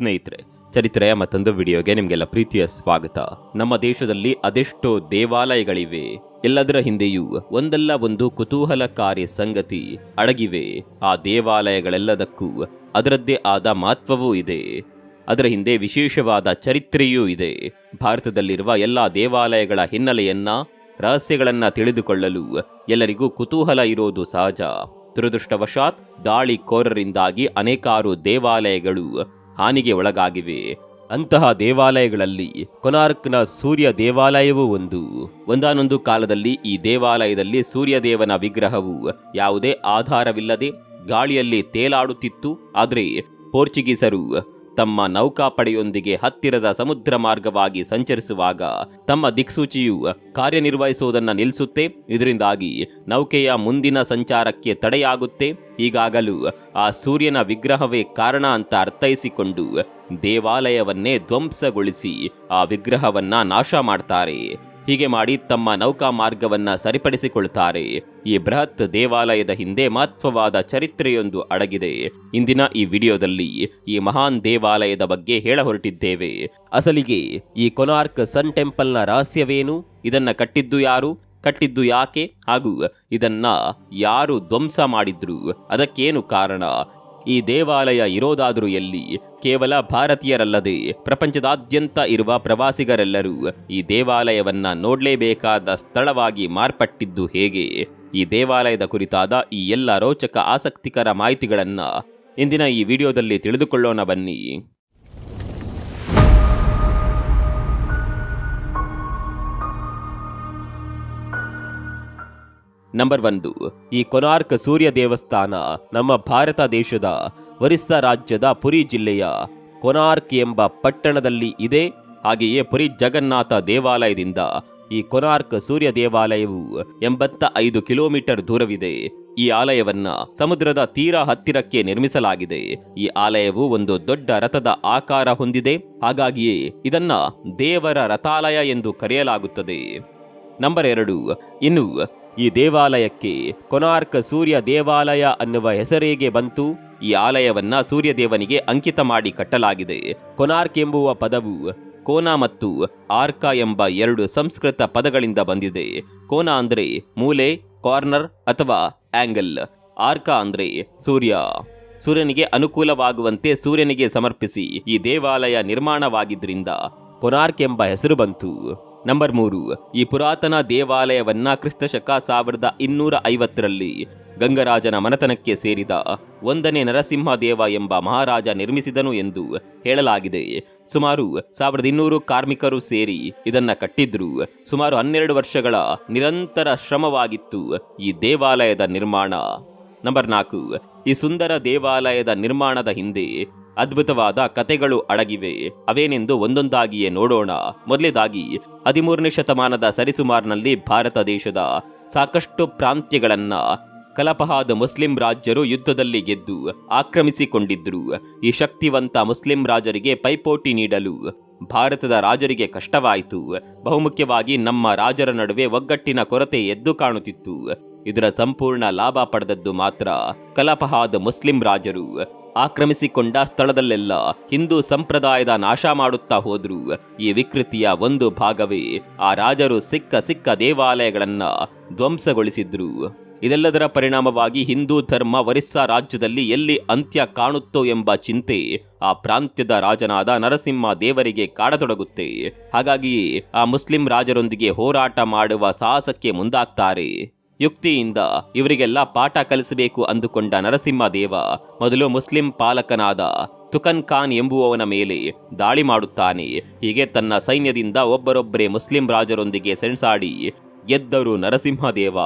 ಸ್ನೇಹಿತರೆ ಚರಿತ್ರೆಯ ಮತ್ತೊಂದು ವಿಡಿಯೋಗೆ ನಿಮಗೆಲ್ಲ ಪ್ರೀತಿಯ ಸ್ವಾಗತ. ನಮ್ಮ ದೇಶದಲ್ಲಿ ಅದೆಷ್ಟೋ ದೇವಾಲಯಗಳಿವೆ. ಎಲ್ಲದರ ಹಿಂದೆಯೂ ಒಂದಲ್ಲ ಒಂದು ಕುತೂಹಲಕಾರಿ ಸಂಗತಿ ಅಡಗಿವೆ. ಆ ದೇವಾಲಯಗಳೆಲ್ಲದಕ್ಕೂ ಅದರದ್ದೇ ಆದ ಮಹತ್ವವೂ ಇದೆ. ಅದರ ಹಿಂದೆ ವಿಶೇಷವಾದ ಚರಿತ್ರೆಯೂ ಇದೆ. ಭಾರತದಲ್ಲಿರುವ ಎಲ್ಲ ದೇವಾಲಯಗಳ ಹಿನ್ನೆಲೆಯನ್ನ, ರಹಸ್ಯಗಳನ್ನ ತಿಳಿದುಕೊಳ್ಳಲು ಎಲ್ಲರಿಗೂ ಕುತೂಹಲ ಇರೋದು ಸಹಜ. ದುರದೃಷ್ಟವಶಾತ್ ದಾಳಿಕೋರರಿಂದಾಗಿ ಅನೇಕಾರು ದೇವಾಲಯಗಳು ಹಾನಿಗೆ ಒಳಗಾಗಿವೆ. ಅಂತಹ ದೇವಾಲಯಗಳಲ್ಲಿ ಕೊನಾರ್ಕ್ನ ಸೂರ್ಯ ದೇವಾಲಯವೂ ಒಂದು. ಒಂದಾನೊಂದು ಕಾಲದಲ್ಲಿ ಈ ದೇವಾಲಯದಲ್ಲಿ ಸೂರ್ಯದೇವನ ವಿಗ್ರಹವು ಯಾವುದೇ ಆಧಾರವಿಲ್ಲದೆ ಗಾಳಿಯಲ್ಲಿ ತೇಲಾಡುತ್ತಿತ್ತು. ಆದರೆ ಪೋರ್ಚುಗೀಸರು ತಮ್ಮ ನೌಕಾಪಡೆಯೊಂದಿಗೆ ಹತ್ತಿರದ ಸಮುದ್ರ ಮಾರ್ಗವಾಗಿ ಸಂಚರಿಸುವಾಗ ತಮ್ಮ ದಿಕ್ಸೂಚಿಯು ಕಾರ್ಯನಿರ್ವಹಿಸುವುದನ್ನು ನಿಲ್ಲಿಸುತ್ತೆ. ಇದರಿಂದಾಗಿ ನೌಕೆಯ ಮುಂದಿನ ಸಂಚಾರಕ್ಕೆ ತಡೆಯಾಗುತ್ತೆ. ಈಗಾಗಲೂ ಆ ಸೂರ್ಯನ ವಿಗ್ರಹವೇ ಕಾರಣ ಅಂತ ಅರ್ಥೈಸಿಕೊಂಡು ದೇವಾಲಯವನ್ನೇ ಧ್ವಂಸಗೊಳಿಸಿ ಆ ವಿಗ್ರಹವನ್ನ ನಾಶ ಮಾಡ್ತಾರೆ. ಹೀಗೆ ಮಾಡಿ ತಮ್ಮ ನೌಕಾ ಮಾರ್ಗವನ್ನ ಸರಿಪಡಿಸಿಕೊಳ್ತಾರೆ ಈ ಬೃಹತ್ ದೇವಾಲಯದ ಹಿಂದೆ ಮಹತ್ವವಾದ ಚರಿತ್ರೆಯೊಂದು ಅಡಗಿದೆ. ಇಂದಿನ ಈ ವಿಡಿಯೋದಲ್ಲಿ ಈ ಮಹಾನ್ ದೇವಾಲಯದ ಬಗ್ಗೆ ಹೇಳ ಹೊರಟಿದ್ದೇವೆ ಅಸಲಿಗೆ ಈ ಕೊನಾರ್ಕ್ ಸನ್ ಟೆಂಪಲ್ನ ರಹಸ್ಯವೇನು? ಇದನ್ನ ಕಟ್ಟಿದ್ದು ಯಾರು? ಕಟ್ಟಿದ್ದು ಯಾಕೆ? ಹಾಗೂ ಇದನ್ನ ಯಾರು ಧ್ವಂಸ ಮಾಡಿದ್ರು? ಅದಕ್ಕೇನು ಕಾರಣ? ಈ ದೇವಾಲಯ ಇರೋದಾದರೂ ಎಲ್ಲಿ? ಕೇವಲ ಭಾರತೀಯರಲ್ಲದೆ, ಪ್ರಪಂಚದಾದ್ಯಂತ ಇರುವ ಪ್ರವಾಸಿಗರೆಲ್ಲರೂ ಈ ದೇವಾಲಯವನ್ನ ನೋಡಲೇಬೇಕಾದ ಸ್ಥಳವಾಗಿ ಮಾರ್ಪಟ್ಟಿದ್ದು ಹೇಗೆ? ಈ ದೇವಾಲಯದ ಕುರಿತಾದ ಈ ಎಲ್ಲ ರೋಚಕ ಆಸಕ್ತಿಕರ ಮಾಹಿತಿಗಳನ್ನು ಇಂದಿನ ಈ ವಿಡಿಯೋದಲ್ಲಿ ತಿಳಿದುಕೊಳ್ಳೋಣ ಬನ್ನಿ. ನಂಬರ್ ಒಂದು, ಈ ಕೊನಾರ್ಕ್ ಸೂರ್ಯ ದೇವಸ್ಥಾನ ನಮ್ಮ ಭಾರತ ದೇಶದ ಒರಿಸ್ಸಾ ರಾಜ್ಯದ ಪುರಿ ಜಿಲ್ಲೆಯ ಕೊನಾರ್ಕ್ ಎಂಬ ಪಟ್ಟಣದಲ್ಲಿ ಇದೆ. ಹಾಗೆಯೇ ಪುರಿ ಜಗನ್ನಾಥ ದೇವಾಲಯದಿಂದ ಈ ಕೊನಾರ್ಕ್ ಸೂರ್ಯ ದೇವಾಲಯವು ಎಂಬತ್ತ ಐದು ಕಿಲೋಮೀಟರ್ ದೂರವಿದೆ. ಈ ಆಲಯವನ್ನ ಸಮುದ್ರದ ತೀರ ಹತ್ತಿರಕ್ಕೆ ನಿರ್ಮಿಸಲಾಗಿದೆ. ಈ ಆಲಯವು ಒಂದು ದೊಡ್ಡ ರಥದ ಆಕಾರ ಹೊಂದಿದೆ. ಹಾಗಾಗಿಯೇ ಇದನ್ನ ದೇವರ ರಥಾಲಯ ಎಂದು ಕರೆಯಲಾಗುತ್ತದೆ. ನಂಬರ್ ಎರಡು, ಇನ್ನು ಈ ದೇವಾಲಯಕ್ಕೆ ಕೊನಾರ್ಕ್ ಸೂರ್ಯ ದೇವಾಲಯ ಅನ್ನುವ ಹೆಸರೇಗೆ ಬಂತು. ಈ ಆಲಯವನ್ನ ಸೂರ್ಯದೇವನಿಗೆ ಅಂಕಿತ ಮಾಡಿ ಕಟ್ಟಲಾಗಿದೆ. ಕೊನಾರ್ಕ್ ಎಂಬುವ ಪದವು ಕೋನ ಮತ್ತು ಆರ್ಕ ಎಂಬ ಎರಡು ಸಂಸ್ಕೃತ ಪದಗಳಿಂದ ಬಂದಿದೆ. ಕೋನ ಅಂದ್ರೆ ಮೂಲೆ, ಕಾರ್ನರ್ ಅಥವಾ ಆಂಗಲ್. ಆರ್ಕ ಅಂದ್ರೆ ಸೂರ್ಯ. ಸೂರ್ಯನಿಗೆ ಅನುಕೂಲವಾಗುವಂತೆ ಸೂರ್ಯನಿಗೆ ಸಮರ್ಪಿಸಿ ಈ ದೇವಾಲಯ ನಿರ್ಮಾಣವಾಗಿದ್ದರಿಂದ ಕೊನಾರ್ಕ್ ಎಂಬ ಹೆಸರು ಬಂತು. ನಂಬರ್ ಮೂರು, ಈ ಪುರಾತನ ದೇವಾಲಯವನ್ನ ಕ್ರಿಸ್ತಶಕ ಸಾವಿರದ ಇನ್ನೂರ ಐವತ್ತರಲ್ಲಿ ಗಂಗರಾಜನ ಮನತನಕ್ಕೆ ಸೇರಿದ ಒಂದನೇ ನರಸಿಂಹದೇವ ಎಂಬ ಮಹಾರಾಜ ನಿರ್ಮಿಸಿದನು ಎಂದು ಹೇಳಲಾಗಿದೆ. ಸುಮಾರು ಸಾವಿರದ ಇನ್ನೂರು ಕಾರ್ಮಿಕರು ಸೇರಿ ಇದನ್ನ ಕಟ್ಟಿದ್ರು. ಸುಮಾರು ಹನ್ನೆರಡು ವರ್ಷಗಳ ನಿರಂತರ ಶ್ರಮವಾಗಿತ್ತು ಈ ದೇವಾಲಯದ ನಿರ್ಮಾಣ. ನಂಬರ್ ನಾಲ್ಕು, ಈ ಸುಂದರ ದೇವಾಲಯದ ನಿರ್ಮಾಣದ ಹಿಂದೆ ಅದ್ಭುತವಾದ ಕತೆಗಳು ಅಡಗಿವೆ. ಅವೇನೆಂದು ಒಂದೊಂದಾಗಿಯೇ ನೋಡೋಣ. ಮೊದಲೇದಾಗಿ, ಹದಿಮೂರನೇ ಶತಮಾನದ ಸರಿಸುಮಾರಿನಲ್ಲಿ ಭಾರತ ದೇಶದ ಸಾಕಷ್ಟು ಪ್ರಾಂತ್ಯಗಳನ್ನ ಕಲಪಹಾದ ಮುಸ್ಲಿಂ ರಾಜ್ಯರು ಯುದ್ಧದಲ್ಲಿ ಗೆದ್ದು ಆಕ್ರಮಿಸಿಕೊಂಡಿದ್ರು. ಈ ಶಕ್ತಿವಂತ ಮುಸ್ಲಿಂ ರಾಜರಿಗೆ ಪೈಪೋಟಿ ನೀಡಲು ಭಾರತದ ರಾಜರಿಗೆ ಕಷ್ಟವಾಯಿತು. ಬಹುಮುಖ್ಯವಾಗಿ ನಮ್ಮ ರಾಜರ ನಡುವೆ ಒಗ್ಗಟ್ಟಿನ ಕೊರತೆ ಎದ್ದು ಕಾಣುತ್ತಿತ್ತು. ಇದರ ಸಂಪೂರ್ಣ ಲಾಭ ಪಡೆದದ್ದು ಮಾತ್ರ ಕಲಪಹಾದ ಮುಸ್ಲಿಂ ರಾಜರು. ಆಕ್ರಮಿಸಿಕೊಂಡ ಸ್ಥಳದಲ್ಲೆಲ್ಲ ಹಿಂದೂ ಸಂಪ್ರದಾಯದ ನಾಶ ಮಾಡುತ್ತಾ ಹೋದ್ರು. ಈ ವಿಕೃತಿಯ ಒಂದು ಭಾಗವೇ ಆ ರಾಜರು ಸಿಕ್ಕ ಸಿಕ್ಕ ದೇವಾಲಯಗಳನ್ನ ಧ್ವಂಸಗೊಳಿಸಿದ್ರು. ಇದೆಲ್ಲದರ ಪರಿಣಾಮವಾಗಿ ಹಿಂದೂ ಧರ್ಮ ಒರಿಸ್ಸಾ ರಾಜ್ಯದಲ್ಲಿ ಎಲ್ಲಿ ಅಂತ್ಯ ಕಾಣುತ್ತೋ ಎಂಬ ಚಿಂತೆ ಆ ಪ್ರಾಂತ್ಯದ ರಾಜನಾದ ನರಸಿಂಹ ದೇವರಿಗೆ ಕಾಡತೊಡಗುತ್ತೆ. ಹಾಗಾಗಿ ಆ ಮುಸ್ಲಿಂ ರಾಜರೊಂದಿಗೆ ಹೋರಾಟ ಮಾಡುವ ಸಾಹಸಕ್ಕೆ ಮುಂದಾಗ್ತಾರೆ. ಯುಕ್ತಿಯಿಂದ ಇವರಿಗೆಲ್ಲ ಪಾಠ ಕಲಿಸಬೇಕು ಅಂದುಕೊಂಡ ನರಸಿಂಹದೇವ ಮೊದಲು ಮುಸ್ಲಿಂ ಪಾಲಕನಾದ ತುಕನ್ ಖಾನ್ ಎಂಬುವವನ ಮೇಲೆ ದಾಳಿ ಮಾಡುತ್ತಾನೆ. ಹೀಗೆ ತನ್ನ ಸೈನ್ಯದಿಂದ ಒಬ್ಬರೊಬ್ಬರೇ ಮುಸ್ಲಿಂ ರಾಜರೊಂದಿಗೆ ಸೆಣಸಾಡಿ ಗೆದ್ದರು ನರಸಿಂಹದೇವ.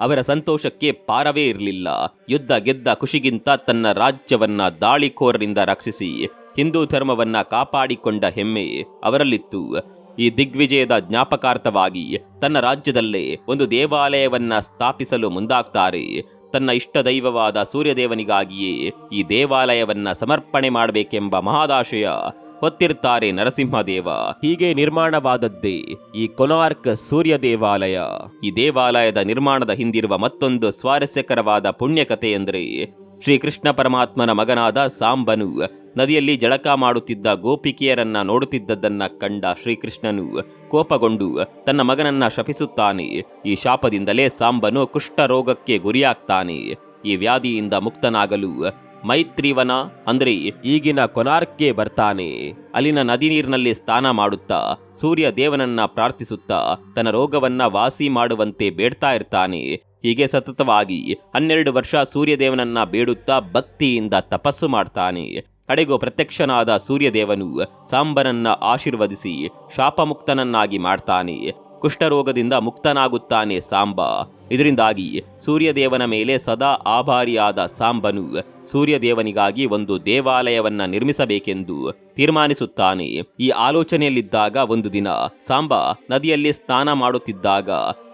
ಅವರ ಸಂತೋಷಕ್ಕೆ ಪಾರವೇ ಇರಲಿಲ್ಲ. ಯುದ್ಧ ಗೆದ್ದ ಖುಷಿಗಿಂತ ತನ್ನ ರಾಜ್ಯವನ್ನ ದಾಳಿಕೋರರಿಂದ ರಕ್ಷಿಸಿ ಹಿಂದೂ ಧರ್ಮವನ್ನ ಕಾಪಾಡಿಕೊಂಡ ಹೆಮ್ಮೆ ಅವರಲ್ಲಿತ್ತು. ಈ ದಿಗ್ವಿಜಯದ ಜ್ಞಾಪಕಾರ್ಥವಾಗಿ ತನ್ನ ರಾಜ್ಯದಲ್ಲೇ ಒಂದು ದೇವಾಲಯವನ್ನ ಸ್ಥಾಪಿಸಲು ಮುಂದಾಗ್ತಾರೆ. ತನ್ನ ಇಷ್ಟ ದೈವವಾದ ಸೂರ್ಯದೇವನಿಗಾಗಿಯೇ ಈ ದೇವಾಲಯವನ್ನ ಸಮರ್ಪಣೆ ಮಾಡಬೇಕೆಂಬ ಮಹಾದಾಶಯ ಹೊತ್ತಿರ್ತಾರೆ ನರಸಿಂಹದೇವ. ಹೀಗೆ ನಿರ್ಮಾಣವಾದದ್ದೇ ಈ ಕೊನಾರ್ಕ್ ಸೂರ್ಯ ದೇವಾಲಯ ಈ ದೇವಾಲಯದ ನಿರ್ಮಾಣದ ಹಿಂದಿರುವ ಮತ್ತೊಂದು ಸ್ವಾರಸ್ಯಕರವಾದ ಪುಣ್ಯಕಥೆ ಎಂದರೆ ಶ್ರೀಕೃಷ್ಣ ಪರಮಾತ್ಮನ ಮಗನಾದ ಸಾಂಬನು ನದಿಯಲ್ಲಿ ಜಳಕ ಮಾಡುತ್ತಿದ್ದ ಗೋಪಿಕೆಯರನ್ನ ನೋಡುತ್ತಿದ್ದದ್ದನ್ನ ಕಂಡ ಶ್ರೀಕೃಷ್ಣನು ಕೋಪಗೊಂಡು ತನ್ನ ಮಗನನ್ನ ಶಪಿಸುತ್ತಾನೆ. ಈ ಶಾಪದಿಂದಲೇ ಸಾಂಬನು ಕುಷ್ಠರೋಗಕ್ಕೆ ಗುರಿಯಾಗ್ತಾನೆ. ಈ ವ್ಯಾಧಿಯಿಂದ ಮುಕ್ತನಾಗಲು ಮೈತ್ರಿವನ ಅಂದ್ರೆ ಈಗಿನ ಕೊನಾರ್ಕ್ಗೆ ಬರ್ತಾನೆ. ಅಲ್ಲಿನ ನದಿ ನೀರಿನಲ್ಲಿ ಸ್ನಾನ ಮಾಡುತ್ತಾ ಸೂರ್ಯ ದೇವನನ್ನ ಪ್ರಾರ್ಥಿಸುತ್ತಾ ತನ್ನ ರೋಗವನ್ನ ವಾಸಿ ಮಾಡುವಂತೆ ಬೇಡ್ತಾ ಇರ್ತಾನೆ. ಹೀಗೆ ಸತತವಾಗಿ ಹನ್ನೆರಡು ವರ್ಷ ಸೂರ್ಯದೇವನನ್ನ ಬೇಡುತ್ತಾ ಭಕ್ತಿಯಿಂದ ತಪಸ್ಸು ಮಾಡ್ತಾನೆ. ಕಡೆಗೂ ಪ್ರತ್ಯಕ್ಷನಾದ ಸೂರ್ಯದೇವನು ಸಾಂಬನನ್ನ ಆಶೀರ್ವದಿಸಿ ಶಾಪಮುಕ್ತನನ್ನಾಗಿ ಮಾಡ್ತಾನೆ. ಕುಷ್ಠರೋಗದಿಂದ ಮುಕ್ತನಾಗುತ್ತಾನೆ ಸಾಂಬ. ಇದರಿಂದಾಗಿ ಸೂರ್ಯದೇವನ ಮೇಲೆ ಸದಾ ಆಭಾರಿಯಾದ ಸಾಂಬನು ಸೂರ್ಯದೇವನಿಗಾಗಿ ಒಂದು ದೇವಾಲಯವನ್ನ ನಿರ್ಮಿಸಬೇಕೆಂದು ತೀರ್ಮಾನಿಸುತ್ತಾನೆ. ಈ ಆಲೋಚನೆಯಲ್ಲಿದ್ದಾಗ ಒಂದು ದಿನ ಸಾಂಬ ನದಿಯಲ್ಲಿ ಸ್ನಾನ ಮಾಡುತ್ತಿದ್ದಾಗ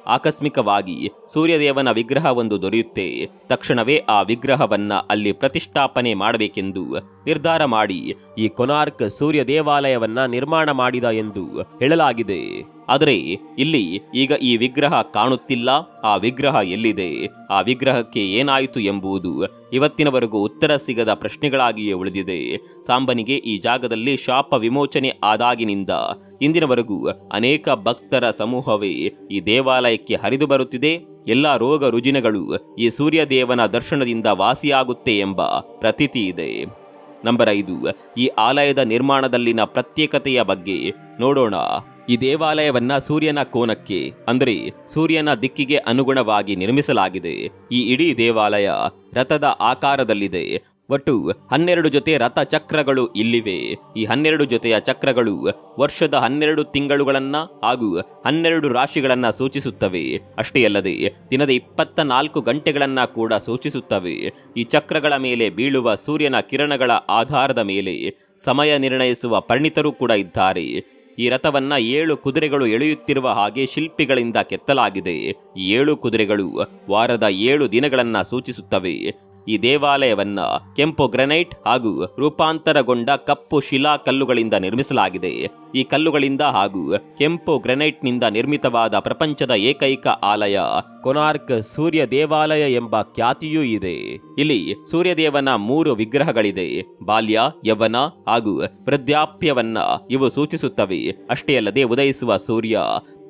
ಆಕಸ್ಮಿಕವಾಗಿ ಸೂರ್ಯದೇವನ ವಿಗ್ರಹವೊಂದು ದೊರೆಯುತ್ತೆ. ತಕ್ಷಣವೇ ಆ ವಿಗ್ರಹವನ್ನ ಅಲ್ಲಿ ಪ್ರತಿಷ್ಠಾಪನೆ ಮಾಡಬೇಕೆಂದು ನಿರ್ಧಾರ ಮಾಡಿ ಈ ಕೊನಾರ್ಕ್ ಸೂರ್ಯ ದೇವಾಲಯವನ್ನ ನಿರ್ಮಾಣ ಮಾಡಿದ ಎಂದು ಹೇಳಲಾಗಿದೆ. ಆದರೆ ಇಲ್ಲಿ ಈಗ ಈ ವಿಗ್ರಹ ಕಾಣುತ್ತಿಲ್ಲ. ಆ ವಿಗ್ರಹ ಎಲ್ಲಿದೆ? ಆ ವಿಗ್ರಹಕ್ಕೆ ಏನಾಯಿತು ಎಂಬುದು ಇವತ್ತಿನವರೆಗೂ ಉತ್ತರ ಸಿಗದ ಪ್ರಶ್ನೆಗಳಾಗಿಯೇ ಉಳಿದಿದೆ. ಸಾಂಬನಿಗೆ ಈ ಜಾಗದಲ್ಲಿ ಶಾಪ ವಿಮೋಚನೆ ಆದಾಗಿನಿಂದ ಇಂದಿನವರೆಗೂ ಅನೇಕ ಭಕ್ತರ ಸಮೂಹವೇ ಈ ದೇವಾಲಯಕ್ಕೆ ಹರಿದು ಬರುತ್ತಿದೆ. ಎಲ್ಲ ರೋಗ ರುಜಿನಗಳು ಈ ಸೂರ್ಯದೇವನ ದರ್ಶನದಿಂದ ವಾಸಿಯಾಗುತ್ತೆ ಎಂಬ ಪ್ರತೀತಿ ಇದೆ. ನಂಬರ್ ಐದು, ಈ ಆಲಯದ ನಿರ್ಮಾಣದಲ್ಲಿನ ಪ್ರತ್ಯೇಕತೆಯ ಬಗ್ಗೆ. ನೋಡೋಣ. ಈ ದೇವಾಲಯವನ್ನ ಸೂರ್ಯನ ಕೋನಕ್ಕೆ, ಅಂದರೆ ಸೂರ್ಯನ ದಿಕ್ಕಿಗೆ ಅನುಗುಣವಾಗಿ ನಿರ್ಮಿಸಲಾಗಿದೆ. ಈ ಇಡೀ ದೇವಾಲಯ ರಥದ ಆಕಾರದಲ್ಲಿದೆ. ಒಟ್ಟು ಹನ್ನೆರಡು ಜೊತೆ ರಥ ಚಕ್ರಗಳು ಇಲ್ಲಿವೆ. ಈ ಹನ್ನೆರಡು ಜೊತೆಯ ಚಕ್ರಗಳು ವರ್ಷದ ಹನ್ನೆರಡು ತಿಂಗಳುಗಳನ್ನು ಹಾಗೂ ಹನ್ನೆರಡು ರಾಶಿಗಳನ್ನು ಸೂಚಿಸುತ್ತವೆ. ಅಷ್ಟೇ ಅಲ್ಲದೆ ದಿನದ ಇಪ್ಪತ್ತ ನಾಲ್ಕು ಗಂಟೆಗಳನ್ನು ಕೂಡ ಸೂಚಿಸುತ್ತವೆ. ಈ ಚಕ್ರಗಳ ಮೇಲೆ ಬೀಳುವ ಸೂರ್ಯನ ಕಿರಣಗಳ ಆಧಾರದ ಮೇಲೆ ಸಮಯ ನಿರ್ಣಯಿಸುವ ಪರಿಣಿತರು ಕೂಡ ಇದ್ದಾರೆ. ಈ ರಥವನ್ನ ಏಳು ಕುದುರೆಗಳು ಎಳೆಯುತ್ತಿರುವ ಹಾಗೆ ಶಿಲ್ಪಿಗಳಿಂದ ಕೆತ್ತಲಾಗಿದೆ. ಏಳು ಕುದುರೆಗಳು ವಾರದ ಏಳು ದಿನಗಳನ್ನು ಸೂಚಿಸುತ್ತವೆ. ಈ ದೇವಾಲಯವನ್ನ ಕೆಂಪು ಗ್ರೆನೈಟ್ ಹಾಗೂ ರೂಪಾಂತರಗೊಂಡ ಕಪ್ಪು ಶಿಲಾ ಕಲ್ಲುಗಳಿಂದ ನಿರ್ಮಿಸಲಾಗಿದೆ. ಈ ಕಲ್ಲುಗಳಿಂದ ಹಾಗೂ ಕೆಂಪು ಗ್ರೆನೈಟ್ನಿಂದ ನಿರ್ಮಿತವಾದ ಪ್ರಪಂಚದ ಏಕೈಕ ಆಲಯ ಕೊನಾರ್ಕ್ ಸೂರ್ಯ ದೇವಾಲಯ ಎಂಬ ಖ್ಯಾತಿಯೂ ಇದೆ. ಇಲ್ಲಿ ಸೂರ್ಯದೇವನ ಮೂರು ವಿಗ್ರಹಗಳಿದೆ. ಬಾಲ್ಯ, ಯವನ ಹಾಗೂ ವೃದ್ಧಾಪ್ಯವನ್ನ ಇವು ಸೂಚಿಸುತ್ತವೆ. ಅಷ್ಟೇ ಅಲ್ಲದೆ ಉದಯಿಸುವ ಸೂರ್ಯ,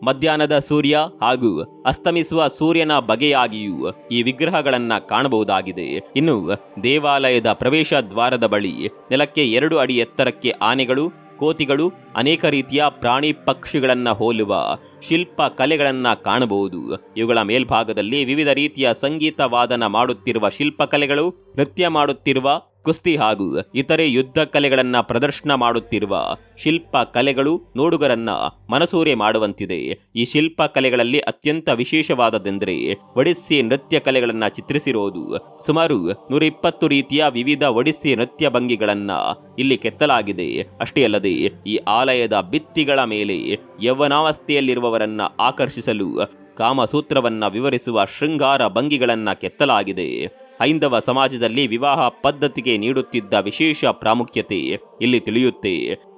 ಮಧ್ಯಾಹ್ನದ ಸೂರ್ಯ ಹಾಗೂ ಅಸ್ತಮಿಸುವ ಸೂರ್ಯನ ಬಗೆಯಾಗಿಯೂ ಈ ವಿಗ್ರಹಗಳನ್ನ ಕಾಣಬಹುದಾಗಿದೆ. ಇನ್ನು ದೇವಾಲಯದ ಪ್ರವೇಶ ದ್ವಾರದ ಬಳಿ ನೆಲಕ್ಕೆ ಎರಡು ಅಡಿ ಎತ್ತರಕ್ಕೆ ಆನೆಗಳು ಕೋತಿಗಳು ಅನೇಕ ರೀತಿಯ ಪ್ರಾಣಿ ಪಕ್ಷಿಗಳನ್ನು ಹೋಲುವ ಶಿಲ್ಪ ಕಲೆಗಳನ್ನು ಕಾಣಬಹುದು. ಇವುಗಳ ಮೇಲ್ಭಾಗದಲ್ಲಿ ವಿವಿಧ ರೀತಿಯ ಸಂಗೀತ ವಾದನ ಮಾಡುತ್ತಿರುವ ಶಿಲ್ಪಕಲೆಗಳು, ನೃತ್ಯ ಮಾಡುತ್ತಿರುವ ಕುಸ್ತಿ ಹಾಗೂ ಇತರೆ ಯುದ್ಧ ಕಲೆಗಳನ್ನು ಪ್ರದರ್ಶನ ಮಾಡುತ್ತಿರುವ ಶಿಲ್ಪ ಕಲೆಗಳು ನೋಡುಗರನ್ನ ಮನಸೂರೆ ಮಾಡುವಂತಿದೆ. ಈ ಶಿಲ್ಪ ಕಲೆಗಳಲ್ಲಿ ಅತ್ಯಂತ ವಿಶೇಷವಾದದೆಂದರೆ ಒಡಿಸ್ಸಿ ನೃತ್ಯ ಕಲೆಗಳನ್ನು ಚಿತ್ರಿಸಿರೋದು. ಸುಮಾರು ನೂರ ಇಪ್ಪತ್ತು ರೀತಿಯ ವಿವಿಧ ಒಡಿಸ್ಸಿ ನೃತ್ಯ ಭಂಗಿಗಳನ್ನ ಇಲ್ಲಿ ಕೆತ್ತಲಾಗಿದೆ. ಅಷ್ಟೇ ಅಲ್ಲದೆ ಈ ಆಲಯದ ಭಿತ್ತಿಗಳ ಮೇಲೆ ಯೌವನಾವಸ್ಥೆಯಲ್ಲಿರುವವರನ್ನ ಆಕರ್ಷಿಸಲು ಕಾಮಸೂತ್ರವನ್ನ ವಿವರಿಸುವ ಶೃಂಗಾರ ಭಂಗಿಗಳನ್ನ ಕೆತ್ತಲಾಗಿದೆ. ಹೈಂದವ ಸಮಾಜದಲ್ಲಿ ವಿವಾಹ ಪದ್ಧತಿಗೆ ನೀಡುತ್ತಿದ್ದ ವಿಶೇಷ ಪ್ರಾಮುಖ್ಯತೆ ಇಲ್ಲಿ ತಿಳಿಯುತ್ತೆ.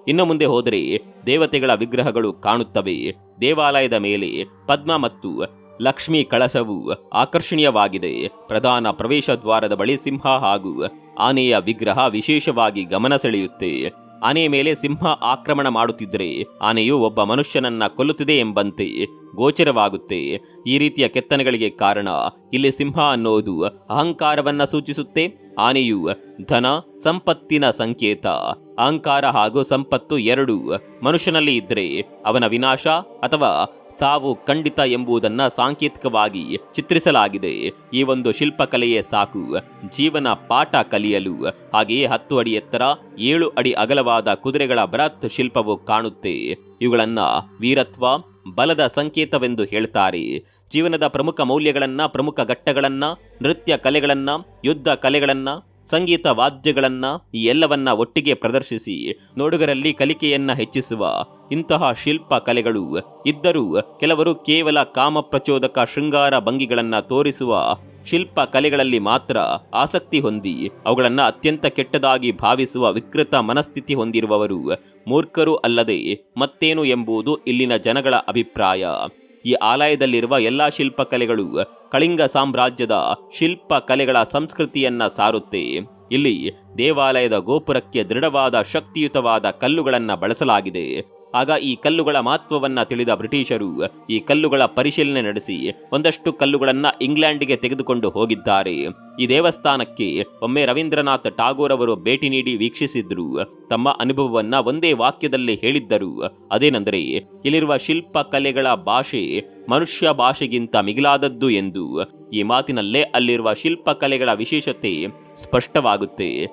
ಇನ್ನು ಮುಂದೆ ಹೋದರೆ ದೇವತೆಗಳ ವಿಗ್ರಹಗಳು ಕಾಣುತ್ತವೆ. ದೇವಾಲಯದ ಮೇಲೆ ಪದ್ಮ ಮತ್ತು ಲಕ್ಷ್ಮಿ ಕಳಸವು ಆಕರ್ಷಣೀಯವಾಗಿದೆ. ಪ್ರಧಾನ ಪ್ರವೇಶ ದ್ವಾರದ ಬಳಿ ಸಿಂಹ ಹಾಗೂ ಆನೆಯ ವಿಗ್ರಹ ವಿಶೇಷವಾಗಿ ಗಮನ ಸೆಳೆಯುತ್ತೆ. ಆನೆಯ ಮೇಲೆ ಸಿಂಹ ಆಕ್ರಮಣ ಮಾಡುತ್ತಿದ್ದರೆ ಆನೆಯು ಒಬ್ಬ ಮನುಷ್ಯನನ್ನ ಕೊಲ್ಲುತ್ತಿದೆ ಎಂಬಂತೆ ಗೋಚರವಾಗುತ್ತೆ. ಈ ರೀತಿಯ ಕೆತ್ತನೆಗಳಿಗೆ ಕಾರಣ, ಇಲ್ಲಿ ಸಿಂಹ ಅನ್ನೋದು ಅಹಂಕಾರವನ್ನ ಸೂಚಿಸುತ್ತೆ. ಆನೆಯು ಧನ, ಸಂಪತ್ತಿನ ಸಂಕೇತ. ಅಹಂಕಾರ ಹಾಗೂ ಸಂಪತ್ತು ಎರಡು ಮನುಷ್ಯನಲ್ಲಿ ಇದ್ರೆ ಅವನ ವಿನಾಶ ಅಥವಾ ಸಾವು ಖಂಡಿತ ಎಂಬುದನ್ನ ಸಾಂಕೇತಿಕವಾಗಿ ಚಿತ್ರಿಸಲಾಗಿದೆ. ಈ ಒಂದು ಶಿಲ್ಪಕಲೆಯೇ ಸಾಕು. ಜೀವನ ಪಾಠ ಕಲಿಯಲು, ಹಾಗೆಯೇ ಹತ್ತು ಅಡಿ ಎತ್ತರ, ಏಳು ಅಡಿ ಅಗಲವಾದ ಕುದುರೆಗಳ ಬೃಹತ್ ಶಿಲ್ಪವು ಕಾಣುತ್ತೆ. ಇವುಗಳನ್ನ ವೀರತ್ವ ಬಲದ ಸಂಕೇತವೆಂದು ಹೇಳ್ತಾರೆ. ಜೀವನದ ಪ್ರಮುಖ ಮೌಲ್ಯಗಳನ್ನು, ಪ್ರಮುಖ ಘಟ್ಟಗಳನ್ನು, ನೃತ್ಯ ಕಲೆಗಳನ್ನು, ಯುದ್ಧ ಕಲೆಗಳನ್ನು, ಸಂಗೀತ ವಾದ್ಯಗಳನ್ನು ಈ ಎಲ್ಲವನ್ನ ಒಟ್ಟಿಗೆ ಪ್ರದರ್ಶಿಸಿ, ನೋಡುಗರಲ್ಲಿ ಕಲಿಕೆಯನ್ನ ಹೆಚ್ಚಿಸುವ ಇಂತಹ ಶಿಲ್ಪ ಕಲೆಗಳು ಇದ್ದರೂ ಕೆಲವರು ಕೇವಲ ಕಾಮ ಪ್ರಚೋದಕ ಶೃಂಗಾರ ಭಂಗಿಗಳನ್ನು ತೋರಿಸುವ ಶಿಲ್ಪ ಕಲೆಗಳಲ್ಲಿ ಮಾತ್ರ ಆಸಕ್ತಿ ಹೊಂದಿ ಅವುಗಳನ್ನು ಅತ್ಯಂತ ಕೆಟ್ಟದಾಗಿ ಭಾವಿಸುವ ವಿಕೃತ ಮನಸ್ಥಿತಿ ಹೊಂದಿರುವವರು ಮೂರ್ಖರು ಅಲ್ಲದೆ ಮತ್ತೇನು ಎಂಬುದು ಇಲ್ಲಿನ ಜನಗಳ ಅಭಿಪ್ರಾಯ. ಈ ಆಲಯದಲ್ಲಿರುವ ಎಲ್ಲ ಶಿಲ್ಪಕಲೆಗಳು ಕಳಿಂಗ ಸಾಮ್ರಾಜ್ಯದ ಶಿಲ್ಪ ಕಲೆಗಳ ಸಂಸ್ಕೃತಿಯನ್ನ ಸಾರುತ್ತೆ. ಇಲ್ಲಿ ದೇವಾಲಯದ ಗೋಪುರಕ್ಕೆ ದೃಢವಾದ ಶಕ್ತಿಯುತವಾದ ಕಲ್ಲುಗಳನ್ನು ಬಳಸಲಾಗಿದೆ. ಆಗ ಈ ಕಲ್ಲುಗಳ ಮಹತ್ವವನ್ನ ತಿಳಿದ ಬ್ರಿಟಿಷರು ಈ ಕಲ್ಲುಗಳ ಪರಿಶೀಲನೆ ನಡೆಸಿ ಒಂದಷ್ಟು ಕಲ್ಲುಗಳನ್ನ ಇಂಗ್ಲೆಂಡ್ಗೆ ತೆಗೆದುಕೊಂಡು ಹೋಗಿದ್ದಾರೆ. ಈ ದೇವಸ್ಥಾನಕ್ಕೆ ಒಮ್ಮೆ ರವೀಂದ್ರನಾಥ್ ಟಾಗೋರ್ ಅವರು ಭೇಟಿ ನೀಡಿ ವೀಕ್ಷಿಸಿದ್ರು. ತಮ್ಮ ಅನುಭವವನ್ನ ಒಂದೇ ವಾಕ್ಯದಲ್ಲಿ ಹೇಳಿದ್ದರು. ಅದೇನೆಂದರೆ, ಇಲ್ಲಿರುವ ಶಿಲ್ಪ ಕಲೆಗಳ ಭಾಷೆ ಮನುಷ್ಯ ಭಾಷೆಗಿಂತ ಮಿಗಿಲಾದದ್ದು ಎಂದು. ಈ ಮಾತಿನಲ್ಲೇ ಅಲ್ಲಿರುವ ಶಿಲ್ಪಕಲೆಗಳ ವಿಶೇಷತೆ ಸ್ಪಷ್ಟವಾಗುತ್ತೆ.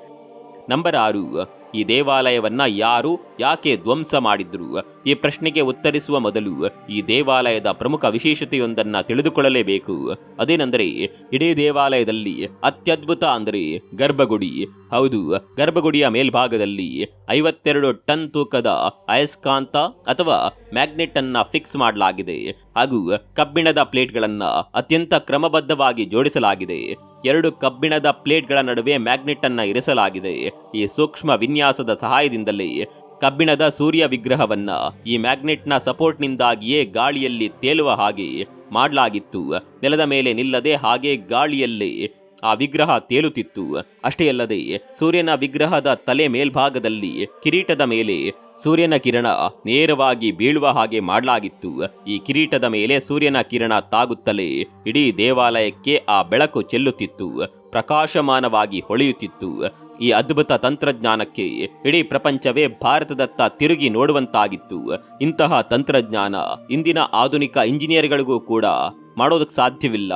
ನಂಬರ್ ಆರು ಈ ದೇವಾಲಯವನ್ನ ಯಾರು ಯಾಕೆ ಧ್ವಂಸ ಮಾಡಿದ್ರು? ಈ ಪ್ರಶ್ನೆಗೆ ಉತ್ತರಿಸುವ ಮೊದಲು ಈ ದೇವಾಲಯದ ಪ್ರಮುಖ ವಿಶೇಷತೆಯೊಂದನ್ನ ತಿಳಿದುಕೊಳ್ಳಲೇಬೇಕು. ಅದೇನೆಂದರೆ, ಇಡೀ ದೇವಾಲಯದಲ್ಲಿ ಅತ್ಯದ್ಭುತ ಅಂದರೆ ಗರ್ಭಗುಡಿ. ಹೌದು, ಗರ್ಭಗುಡಿಯ ಮೇಲ್ಭಾಗದಲ್ಲಿ ಐವತ್ತೆರಡು ಟನ್ ತೂಕದ ಅಯಸ್ಕಾಂತ ಅಥವಾ ಮ್ಯಾಗ್ನೆಟ್ ಅನ್ನ ಫಿಕ್ಸ್ ಮಾಡಲಾಗಿದೆ. ಹಾಗೂ ಕಬ್ಬಿಣದ ಪ್ಲೇಟ್ಗಳನ್ನು ಅತ್ಯಂತ ಕ್ರಮಬದ್ಧವಾಗಿ ಜೋಡಿಸಲಾಗಿದೆ. ಎರಡು ಕಬ್ಬಿಣದ ಪ್ಲೇಟ್ಗಳ ನಡುವೆ ಮ್ಯಾಗ್ನೆಟ್ ಅನ್ನ ಇರಿಸಲಾಗಿದೆ. ಈ ಸೂಕ್ಷ್ಮ ವಿನ್ಯಾಸದ ಸಹಾಯದಿಂದಲೇ ಕಬ್ಬಿಣದ ಸೂರ್ಯ ವಿಗ್ರಹವನ್ನ ಈ ಮ್ಯಾಗ್ನೆಟ್ನ ಸಪೋರ್ಟ್ನಿಂದಾಗಿಯೇ ಗಾಳಿಯಲ್ಲಿ ತೇಲುವ ಹಾಗೆ ಮಾಡಲಾಗಿತ್ತು. ನೆಲದ ಮೇಲೆ ನಿಲ್ಲದೆ ಹಾಗೆ ಗಾಳಿಯಲ್ಲೇ ಆ ವಿಗ್ರಹ ತೇಲುತ್ತಿತ್ತು. ಅಷ್ಟೇ ಅಲ್ಲದೆ ಸೂರ್ಯನ ವಿಗ್ರಹದ ತಲೆ ಮೇಲ್ಭಾಗದಲ್ಲಿ ಕಿರೀಟದ ಮೇಲೆ ಸೂರ್ಯನ ಕಿರಣ ನೇರವಾಗಿ ಬೀಳುವ ಹಾಗೆ ಮಾಡಲಾಗಿತ್ತು. ಈ ಕಿರೀಟದ ಮೇಲೆ ಸೂರ್ಯನ ಕಿರಣ ತಾಗುತ್ತಲೇ ಇಡೀ ದೇವಾಲಯಕ್ಕೆ ಆ ಬೆಳಕು ಚೆಲ್ಲುತ್ತಿತ್ತು. ಪ್ರಕಾಶಮಾನವಾಗಿ ಹೊಳೆಯುತ್ತಿತ್ತು. ಈ ಅದ್ಭುತ ತಂತ್ರಜ್ಞಾನಕ್ಕೆ ಇಡೀ ಪ್ರಪಂಚವೇ ಭಾರತದತ್ತ ತಿರುಗಿ ನೋಡುವಂತಾಗಿತ್ತು. ಇಂತಹ ತಂತ್ರಜ್ಞಾನ ಇಂದಿನ ಆಧುನಿಕ ಇಂಜಿನಿಯರ್ಗಳಿಗೂ ಕೂಡ ಮಾಡೋದಕ್ಕೆ ಸಾಧ್ಯವಿಲ್ಲ.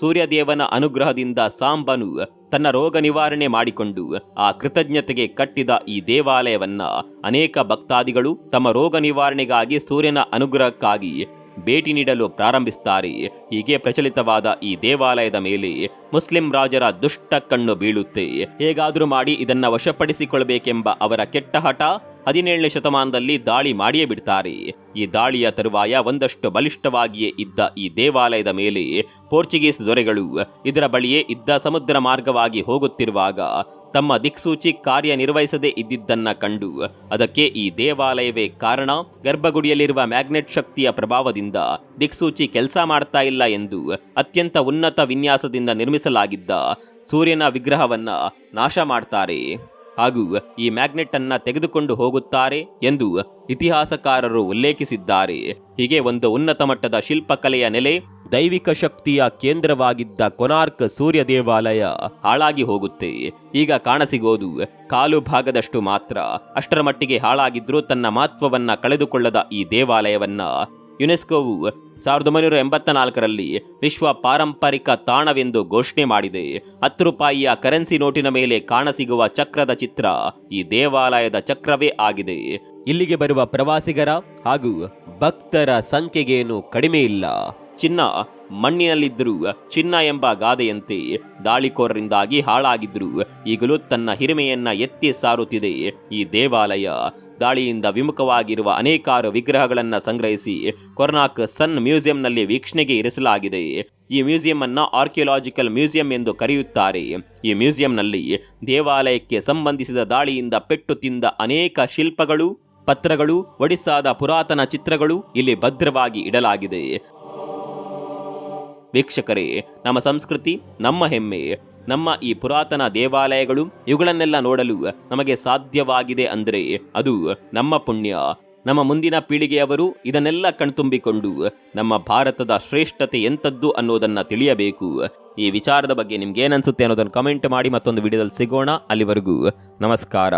ಸೂರ್ಯದೇವನ ಅನುಗ್ರಹದಿಂದ ಸಾಂಬನು ತನ್ನ ರೋಗ ನಿವಾರಣೆ ಮಾಡಿಕೊಂಡು ಆ ಕೃತಜ್ಞತೆಗೆ ಕಟ್ಟಿದ ಈ ದೇವಾಲಯವನ್ನ ಅನೇಕ ಭಕ್ತಾದಿಗಳು ತಮ್ಮ ರೋಗ ನಿವಾರಣೆಗಾಗಿ ಸೂರ್ಯನ ಅನುಗ್ರಹಕ್ಕಾಗಿ ಭೇಟಿ ನೀಡಲು ಪ್ರಾರಂಭಿಸ್ತಾರೆ. ಹೀಗೆ ಪ್ರಚಲಿತವಾದ ಈ ದೇವಾಲಯದ ಮೇಲೆ ಮುಸ್ಲಿಂ ರಾಜರ ದುಷ್ಟ ಕಣ್ಣು ಬೀಳುತ್ತೆ. ಹೇಗಾದರೂ ಮಾಡಿ ಇದನ್ನ ವಶಪಡಿಸಿಕೊಳ್ಳಬೇಕೆಂಬ ಅವರ ಕೆಟ್ಟ ಹಠ ಹದಿನೇಳನೇ ಶತಮಾನದಲ್ಲಿ ದಾಳಿ ಮಾಡಿಯೇ ಬಿಡ್ತಾರೆ. ಈ ದಾಳಿಯ ತರುವಾಯ ಒಂದಷ್ಟು ಬಲಿಷ್ಠವಾಗಿಯೇ ಇದ್ದ ಈ ದೇವಾಲಯದ ಮೇಲೆ ಪೋರ್ಚುಗೀಸ್ ದೊರೆಗಳು ಇದರ ಬಳಿಯೇ ಇದ್ದ ಸಮುದ್ರ ಮಾರ್ಗವಾಗಿ ಹೋಗುತ್ತಿರುವಾಗ ತಮ್ಮ ದಿಕ್ಸೂಚಿ ಕಾರ್ಯನಿರ್ವಹಿಸದೇ ಇದ್ದಿದ್ದನ್ನ ಕಂಡು ಅದಕ್ಕೆ ಈ ದೇವಾಲಯವೇ ಕಾರಣ. ಗರ್ಭಗುಡಿಯಲ್ಲಿರುವ ಮ್ಯಾಗ್ನೆಟ್ ಶಕ್ತಿಯ ಪ್ರಭಾವದಿಂದ ದಿಕ್ಸೂಚಿ ಕೆಲಸ ಮಾಡ್ತಾ ಇಲ್ಲ ಎಂದು ಅತ್ಯಂತ ಉನ್ನತ ವಿನ್ಯಾಸದಿಂದ ನಿರ್ಮಿಸಲಾಗಿದ್ದ ಸೂರ್ಯನ ವಿಗ್ರಹವನ್ನ ನಾಶ ಮಾಡ್ತಾರೆ. ಹಾಗೂ ಈ ಮ್ಯಾಗ್ನೆಟ್ ಅನ್ನ ತೆಗೆದುಕೊಂಡು ಹೋಗುತ್ತಾರೆ ಎಂದು ಇತಿಹಾಸಕಾರರು ಉಲ್ಲೇಖಿಸಿದ್ದಾರೆ. ಹೀಗೆ ಒಂದು ಉನ್ನತ ಮಟ್ಟದ ಶಿಲ್ಪಕಲೆಯ ನೆಲೆ ದೈವಿಕ ಶಕ್ತಿಯ ಕೇಂದ್ರವಾಗಿದ್ದ ಕೊನಾರ್ಕ್ ಸೂರ್ಯ ದೇವಾಲಯ ಹಾಳಾಗಿ ಹೋಗುತ್ತೆ. ಈಗ ಕಾಣಸಿಗೋದು ಕಾಲು ಭಾಗದಷ್ಟು ಮಾತ್ರ. ಅಷ್ಟರ ಮಟ್ಟಿಗೆ ಹಾಳಾಗಿದ್ರೂ ತನ್ನ ಮಹತ್ವವನ್ನ ಕಳೆದುಕೊಳ್ಳದ ಈ ದೇವಾಲಯವನ್ನ ಯುನೆಸ್ಕೋವು ಸಾವಿರದ ಒಂಬೈನೂರ ಎಂಬತ್ತ ನಾಲ್ಕರಲ್ಲಿ ವಿಶ್ವ ಪಾರಂಪರಿಕ ತಾಣವೆಂದು ಘೋಷಣೆ ಮಾಡಿದೆ. ಹತ್ತು ರೂಪಾಯಿಯ ಕರೆನ್ಸಿ ನೋಟಿನ ಮೇಲೆ ಕಾಣಸಿಗುವ ಚಕ್ರದ ಚಿತ್ರ ಈ ದೇವಾಲಯದ ಚಕ್ರವೇ ಆಗಿದೆ. ಇಲ್ಲಿಗೆ ಬರುವ ಪ್ರವಾಸಿಗರ ಹಾಗೂ ಭಕ್ತರ ಸಂಖ್ಯೆಗೇನು ಕಡಿಮೆ ಇಲ್ಲ. ಚಿನ್ನ ಮಣ್ಣಿನಲ್ಲಿದ್ದರೂ ಚಿನ್ನ ಎಂಬ ಗಾದೆಯಂತೆ ದಾಳಿಕೋರರಿಂದಾಗಿ ಹಾಳಾಗಿದ್ರು ಈಗಲೂ ತನ್ನ ಹಿರಿಮೆಯನ್ನ ಎತ್ತಿ ಸಾರುತ್ತಿದೆ ಈ ದೇವಾಲಯ. ದಾಳಿಯಿಂದ ವಿಮುಖವಾಗಿರುವ ಅನೇಕಾರು ವಿಗ್ರಹಗಳನ್ನು ಸಂಗ್ರಹಿಸಿ ಕೊರ್ನಾಕ್ ಸನ್ ಮ್ಯೂಸಿಯಂನಲ್ಲಿ ವೀಕ್ಷಣೆಗೆ ಇರಿಸಲಾಗಿದೆ. ಈ ಮ್ಯೂಸಿಯಂ ಅನ್ನು ಆರ್ಕಿಯೋಲಾಜಿಕಲ್ ಮ್ಯೂಸಿಯಂ ಎಂದು ಕರೆಯುತ್ತಾರೆ. ಈ ಮ್ಯೂಸಿಯಂನಲ್ಲಿ ದೇವಾಲಯಕ್ಕೆ ಸಂಬಂಧಿಸಿದ ದಾಳಿಯಿಂದ ಪೆಟ್ಟು ತಿಂದ ಅನೇಕ ಶಿಲ್ಪಗಳು, ಪತ್ರಗಳು, ಒಡಿಸ್ಸಾದ ಪುರಾತನ ಚಿತ್ರಗಳು ಇಲ್ಲಿ ಭದ್ರವಾಗಿ ಇಡಲಾಗಿದೆ. ವೀಕ್ಷಕರೇ, ನಮ್ಮ ಸಂಸ್ಕೃತಿ, ನಮ್ಮ ಹೆಮ್ಮೆ. ನಮ್ಮ ಈ ಪುರಾತನ ದೇವಾಲಯಗಳು ಇವುಗಳನ್ನೆಲ್ಲ ನೋಡಲು ನಮಗೆ ಸಾಧ್ಯವಾಗಿದೆ ಅಂದರೆ ಅದು ನಮ್ಮ ಪುಣ್ಯ. ನಮ್ಮ ಮುಂದಿನ ಪೀಳಿಗೆಯವರು ಇದನ್ನೆಲ್ಲ ಕಣ್ತುಂಬಿಕೊಂಡು ನಮ್ಮ ಭಾರತದ ಶ್ರೇಷ್ಠತೆ ಎಂಥದ್ದು ಅನ್ನೋದನ್ನ ತಿಳಿಯಬೇಕು. ಈ ವಿಚಾರದ ಬಗ್ಗೆ ನಿಮ್ಗೆ ಏನನ್ಸುತ್ತೆ ಅನ್ನೋದನ್ನು ಕಮೆಂಟ್ ಮಾಡಿ ಮತ್ತೊಂದು ವಿಡಿಯೋದಲ್ಲಿ ಸಿಗೋಣ. ಅಲ್ಲಿವರೆಗೂ ನಮಸ್ಕಾರ.